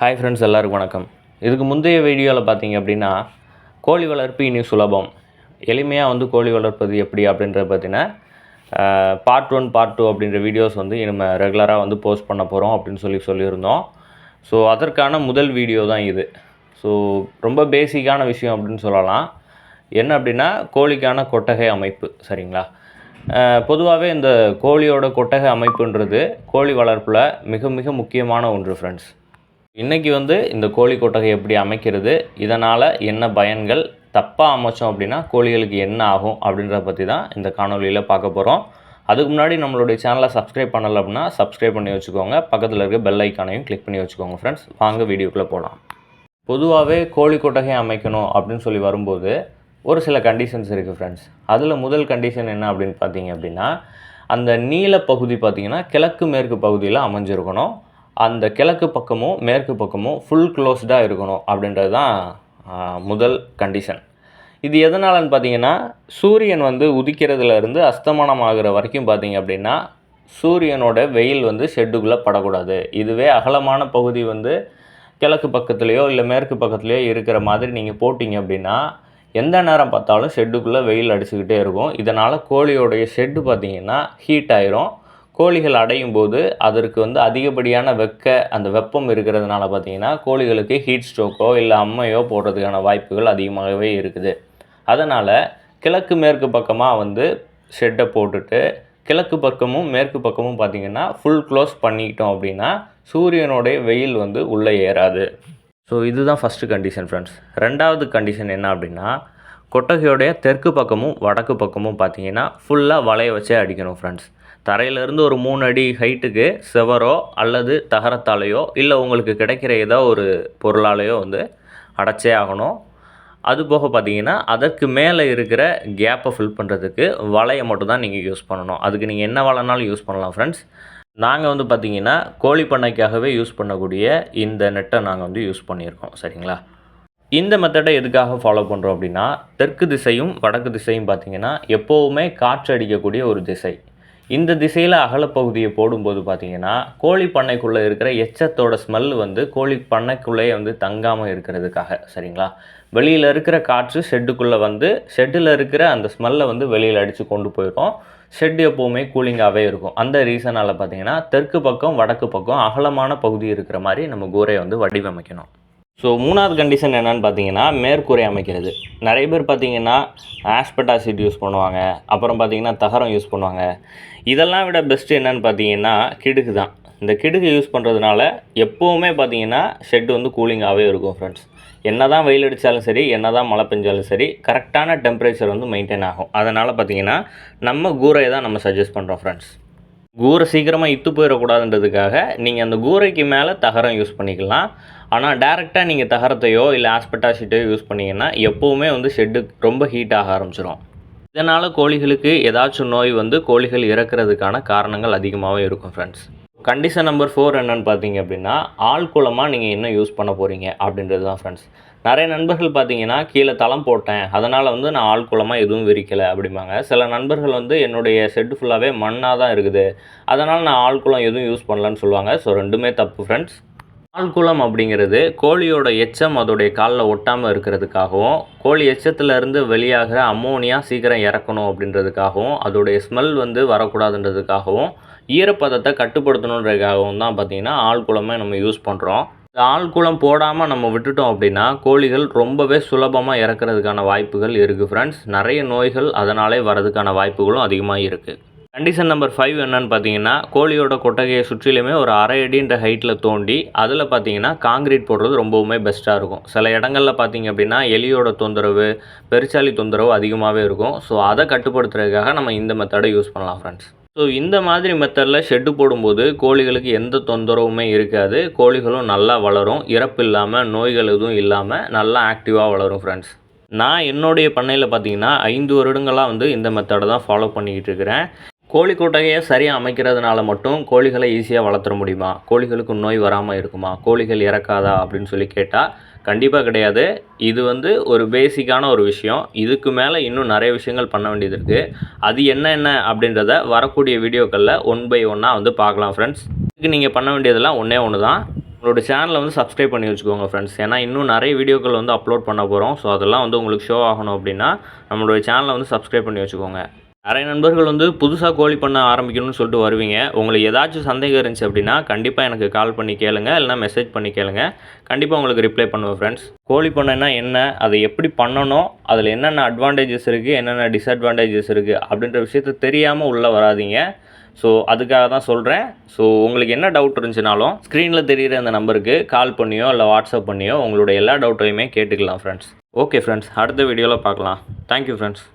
Hi friends எல்லாருக்கும் வணக்கம். இதுக்கு முந்தைய வீடியோவில் பார்த்தீங்க அப்படின்னா கோழி வளர்ப்பு இனி சுலபம். எளிமையாக வந்து கோழி வளர்ப்பது எப்படி அப்படின்றத பார்த்தீங்கன்னா பார்ட் ஒன் பார்ட் டூ அப்படின்ற வீடியோஸ் வந்து நம்ம ரெகுலராக வந்து போஸ்ட் பண்ண போகிறோம் அப்படின்னு சொல்லி சொல்லியிருந்தோம். ஸோ அதற்கான முதல் வீடியோ தான் இது. ஸோ ரொம்ப பேசிக்கான விஷயம் அப்படின்னு சொல்லலாம். என்ன அப்படின்னா கோழிக்கான கொட்டகை அமைப்பு சரிங்களா? பொதுவாகவே இந்த கோழியோட கொட்டகை அமைப்புன்றது கோழி வளர்ப்பில் மிக மிக முக்கியமான ஒன்று ஃப்ரெண்ட்ஸ் இன்றைக்கி வந்து இந்த கோழி கொட்டகை எப்படி அமைக்கிறது இதனால் என்ன பயன்கள் தப்பாக அமைச்சோம் அப்படின்னா கோழிகளுக்கு என்ன ஆகும் அப்படின்றத பற்றி தான் இந்த காணொலியில் பார்க்க போகிறோம் அதுக்கு முன்னாடி நம்மளுடைய சேனலை சப்ஸ்கிரைப் பண்ணலை அப்படின்னா சப்ஸ்கிரைப் பண்ணி வச்சுக்கோங்க. பக்கத்தில் இருக்க பெல் ஐக்கானையும் கிளிக் பண்ணி வச்சுக்கோங்க ஃப்ரெண்ட்ஸ் வாங்க வீடியோக்குள்ளே போகலாம் பொதுவாகவே கோழி கொட்டகை அமைக்கணும் அப்படின்னு சொல்லி வரும்போது ஒரு சில கண்டிஷன்ஸ் இருக்குது ஃப்ரெண்ட்ஸ் அதில் முதல் கண்டிஷன் என்ன அப்படின்னு பார்த்தீங்க அப்படின்னா அந்த நீல பகுதி பார்த்திங்கன்னா கிழக்கு மேற்கு பகுதியில் அமைஞ்சிருக்கணும். அந்த கிழக்கு பக்கமும் மேற்கு பக்கமும் ஃபுல் க்ளோஸ்டாக இருக்கணும் அப்படின்றது தான் முதல் கண்டிஷன் இது எதனாலன்னு பார்த்தீங்கன்னா சூரியன் வந்து உதிக்கிறதுலேருந்து அஸ்தமனம் ஆகிற வரைக்கும் பார்த்தீங்க அப்படின்னா சூரியனோட வெயில் வந்து ஷெட்டுக்குள்ளே படக்கூடாது. இதுவே அகலமான பகுதி வந்து கிழக்கு பக்கத்துலேயோ இல்லை மேற்கு பக்கத்துலேயோ இருக்கிற மாதிரி நீங்கள் போட்டிங்க அப்படின்னா எந்த நேரம் பார்த்தாலும் ஷெட்டுக்குள்ளே வெயில் அடிச்சுக்கிட்டே இருக்கும். இதனால் கோழியோடைய ஷெட்டு பார்த்தீங்கன்னா ஹீட் ஆயிரும். கோழிகள் அடையும் போது அதற்கு வந்து அதிகப்படியான வெக்க அந்த வெப்பம் இருக்கிறதுனால பார்த்தீங்கன்னா கோழிகளுக்கு ஹீட் ஸ்ட்ரோக்கோ இல்லை அம்மையோ போடுறதுக்கான வாய்ப்புகள் அதிகமாகவே இருக்குது. அதனால் கிழக்கு மேற்கு பக்கமாக வந்து ஷெட்டை போட்டுட்டு கிழக்கு பக்கமும் மேற்கு பக்கமும் பார்த்தீங்கன்னா ஃபுல் க்ளோஸ் பண்ணிக்கிட்டோம் அப்படின்னா சூரியனுடைய வெயில் வந்து உள்ளே ஏறாது. ஸோ இதுதான் ஃபஸ்ட்டு கண்டிஷன் ஃப்ரெண்ட்ஸ் ரெண்டாவது கண்டிஷன் என்ன அப்படின்னா கொட்டகையோடைய தெற்கு பக்கமும் வடக்கு பக்கமும் பார்த்தீங்கன்னா ஃபுல்லாக வளைய வச்சே அடிக்கணும் ஃப்ரெண்ட்ஸ் தரையிலேருந்து ஒரு மூணு அடி ஹைட்டுக்கு செவரோ அல்லது தகரத்தாலேயோ இல்லை உங்களுக்கு கிடைக்கிற ஏதோ ஒரு பொருளாலேயோ வந்து அடைச்சே ஆகணும். அது போக பார்த்தீங்கன்னா அதற்கு மேலே இருக்கிற கேப்பை ஃபில் பண்ணுறதுக்கு வலையை மட்டும் தான் நீங்கள் யூஸ் பண்ணணும். அதுக்கு நீங்கள் என்ன வலைனாலும் யூஸ் பண்ணலாம் ஃப்ரெண்ட்ஸ் நாங்கள் வந்து பார்த்தீங்கன்னா கோழி பண்ணைக்காகவே யூஸ் பண்ணக்கூடிய இந்த நெட்டை நாங்கள் வந்து யூஸ் பண்ணியிருக்கோம் சரிங்களா? இந்த மெத்தடை எதுக்காக ஃபாலோ பண்ணுறோம் அப்படின்னா தெற்கு திசையும் வடக்கு திசையும் பார்த்திங்கன்னா எப்போவுமே காற்று அடிக்கக்கூடிய ஒரு திசை. இந்த திசையில் அகலப்பகுதியை போடும்போது பார்த்தீங்கன்னா கோழி பண்ணைக்குள்ளே இருக்கிற எச்சத்தோட ஸ்மெல் வந்து கோழி பண்ணைக்குள்ளேயே வந்து தங்காமல் இருக்கிறதுக்காக சரிங்களா? வெளியில் இருக்கிற காற்று ஷெட்டுக்குள்ளே வந்து ஷெட்டில் இருக்கிற அந்த ஸ்மெல்லை வந்து வெளியில் அடித்து கொண்டு போயிடும். ஷெட் எப்போவுமே கூலிங்காகவே இருக்கும். அந்த ரீசனால் பார்த்தீங்கன்னா தெற்கு பக்கம் வடக்கு பக்கம் அகலமான பகுதி இருக்கிற மாதிரி நம்ம கூரையை வந்து வடிவமைக்கணும். ஸோ மூணாவது கண்டிஷன் என்னன்னு பார்த்தீங்கன்னா மேற்கூரை அமைக்கிறது. நிறைய பேர் பார்த்தீங்கன்னா ஆஸ்பெட்டாசிட் யூஸ் பண்ணுவாங்க. அப்புறம் பார்த்தீங்கன்னா தகரம் யூஸ் பண்ணுவாங்க. இதெல்லாம் விட பெஸ்ட்டு என்னன்னு பார்த்தீங்கன்னா கிடுகு தான். இந்த கிடுகு யூஸ் பண்ணுறதுனால எப்போவுமே பார்த்தீங்கன்னா ஷெட் வந்து கூலிங்காகவே இருக்கும் ஃப்ரெண்ட்ஸ் என்ன தான் வெயில் அடித்தாலும் சரி என்ன தான் மழை பெஞ்சாலும் சரி கரெக்டான டெம்பரேச்சர் வந்து மெயின்டைன் ஆகும். அதனால் பார்த்தீங்கன்னா நம்ம கூரையை தான் நம்ம சஜஸ்ட் பண்ணுறோம் ஃப்ரெண்ட்ஸ் கூரை சீக்கிரமாக இத்து போயிடக்கூடாதுன்றதுக்காக நீங்கள் அந்த கூரைக்கு மேலே தகரம் யூஸ் பண்ணிக்கலாம். ஆனால் டேரெக்டாக நீங்கள் தகரத்தையோ இல்லை ஆஸ்பெட்டா ஷீட்டையோ யூஸ் பண்ணிங்கன்னா எப்போவுமே வந்து ஷெட்டு ரொம்ப ஹீட் ஆக ஆரம்பிச்சிடும் இதனால் கோழிகளுக்கு ஏதாச்சும் நோய் வந்து கோழிகள் இறக்கிறதுக்கான காரணங்கள் அதிகமாகவே இருக்கும் ஃப்ரெண்ட்ஸ் கண்டிஷன் நம்பர் ஃபோர் என்னன்னு பார்த்தீங்க அப்படின்னா ஆழ்குளமாக நீங்கள் என்ன யூஸ் பண்ண போகிறீங்க அப்படின்றது தான் ஃப்ரெண்ட்ஸ் நிறைய நண்பர்கள் பார்த்தீங்கன்னா கீழே தளம் போட்டேன். அதனால் வந்து நான் ஆழ்குளமாக எதுவும் விரிக்கலை அப்படிம்பாங்க. சில நண்பர்கள் வந்து என்னுடைய செட்டு ஃபுல்லாகவே மண்ணாக தான் இருக்குது. அதனால் நான் ஆழ்குளம் எதுவும் யூஸ் பண்ணலன்னு சொல்லுவாங்க. ஸோ ரெண்டுமே தப்பு ஃப்ரெண்ட்ஸ் ஆழ்குளம் அப்படிங்கிறது கோழியோட எச்சம் அதோடைய காலில் ஒட்டாமல் இருக்கிறதுக்காகவும் கோழி எச்சத்துலேருந்து வெளியாகிற அம்மோனியா சீக்கிரம் இறக்கணும் அப்படின்றதுக்காகவும் அதோடைய ஸ்மெல் வந்து வரக்கூடாதுன்றதுக்காகவும் ஈரப்பதத்தை கட்டுப்படுத்தணுன்றதுக்காகவும் தான் பார்த்திங்கன்னா ஆழ்குளமே நம்ம யூஸ் பண்ணுறோம் இந்த ஆழ்குளம் போடாமல் நம்ம விட்டுட்டோம் அப்படின்னா கோழிகள் ரொம்பவே சுலபமாக இறக்கிறதுக்கான வாய்ப்புகள் இருக்குது ஃப்ரெண்ட்ஸ் நிறைய நோய்கள் அதனாலே வரதுக்கான வாய்ப்புகளும் அதிகமாக இருக்குது கண்டிஷன் நம்பர் ஃபைவ் என்னன்னு பார்த்தீங்கன்னா கோழியோட கொட்டகையை சுற்றிலுமே ஒரு அரை அடின்ற ஹைட்டில் தோண்டி அதில் பார்த்தீங்கன்னா காங்கிரீட் போடுறது ரொம்பவுமே பெஸ்ட்டாக இருக்கும். சில இடங்களில் பார்த்தீங்க அப்படின்னா எலியோட தொந்தரவு பெருச்சாலி தொந்தரவு அதிகமாகவே இருக்கும். ஸோ அதை கட்டுப்படுத்துறதுக்காக நம்ம இந்த மெத்தடை யூஸ் பண்ணலாம் ஃப்ரெண்ட்ஸ் ஸோ இந்த மாதிரி மெத்தடில் ஷெட்டு போடும்போது கோழிகளுக்கு எந்த தொந்தரவுமே இருக்காது. கோழிகளும் நல்லா வளரும். இறப்பு இல்லாமல் நோய்கள் எதுவும் இல்லாமல் நல்லா ஆக்டிவாக வளரும் ஃப்ரெண்ட்ஸ் நான் என்னுடைய பண்ணையில் பார்த்தீங்கன்னா ஐந்து வருடங்களாக வந்து இந்த மெத்தடை தான் ஃபாலோ பண்ணிக்கிட்டு இருக்கிறேன். கோழி கொட்டகையை சரியாக அமைக்கிறதுனால மட்டும் கோழிகளை ஈஸியாக வளர்த்துற முடியுமா? கோழிகளுக்கு நோய் வராமல் இருக்குமா? கோழிகள் இறக்காதா? அப்படின்னு சொல்லி கேட்டால் கண்டிப்பாக கிடையாது. இது வந்து ஒரு பேசிக்கான ஒரு விஷயம். இதுக்கு மேலே இன்னும் நிறைய விஷயங்கள் பண்ண வேண்டியது இருக்குது அது என்ன என்ன அப்படின்றத வரக்கூடிய வீடியோக்களில் ஒன் பை ஒன்னாக வந்து பார்க்கலாம் ஃப்ரெண்ட்ஸ் இதுக்கு நீங்கள் பண்ண வேண்டியதெல்லாம் ஒன்றே ஒன்று தான் உங்களோட சேனலை வந்து சப்ஸ்கிரைப் பண்ணி வச்சுக்கோங்க ஃப்ரெண்ட்ஸ் ஏன்னா இன்னும் நிறைய வீடியோக்கள் வந்து அப்லோட் பண்ண போகிறோம் ஸோ அதெல்லாம் வந்து உங்களுக்கு ஷோ ஆகணும் அப்படின்னா நம்மளோட சேனலை வந்து சப்ஸ்கிரைப் பண்ணி வச்சுக்கோங்க. நிறைய நண்பர்கள் வந்து புதுசாக கோழி பண்ண ஆரம்பிக்கணும்னு சொல்லிட்டு வருவீங்க. உங்களுக்கு ஏதாச்சும் சந்தேகம் இருந்துச்சு அப்படின்னா கண்டிப்பாக எனக்கு கால் பண்ணி கேளுங்க. இல்லைனா மெசேஜ் பண்ணி கேளுங்க. கண்டிப்பாக உங்களுக்கு ரிப்ளை பண்ணுவேன் ஃப்ரெண்ட்ஸ் கோழி பண்ணைன்னா என்ன? அதை எப்படி பண்ணணும்? அதில் என்னென்ன அட்வான்டேஜஸ் இருக்குது என்னென்ன டிஸ்அட்வான்டேஜஸ் இருக்குது அப்படின்ற விஷயத்த தெரியாமல் உள்ளே வராதீங்க. ஸோ அதுக்காக தான் சொல்கிறேன் ஸோ உங்களுக்கு என்ன டவுட் இருந்துச்சுனாலும் ஸ்க்ரீனில் தெரிகிற அந்த நம்பருக்கு கால் பண்ணியோ இல்லை வாட்ஸ்அப் பண்ணியோ உங்களோட எல்லா டவுட்டையுமே கேட்டுக்கலாம் ஃப்ரெண்ட்ஸ் ஓகே ஃப்ரெண்ட்ஸ் அடுத்த வீடியோவில் பார்க்கலாம். Thank you friends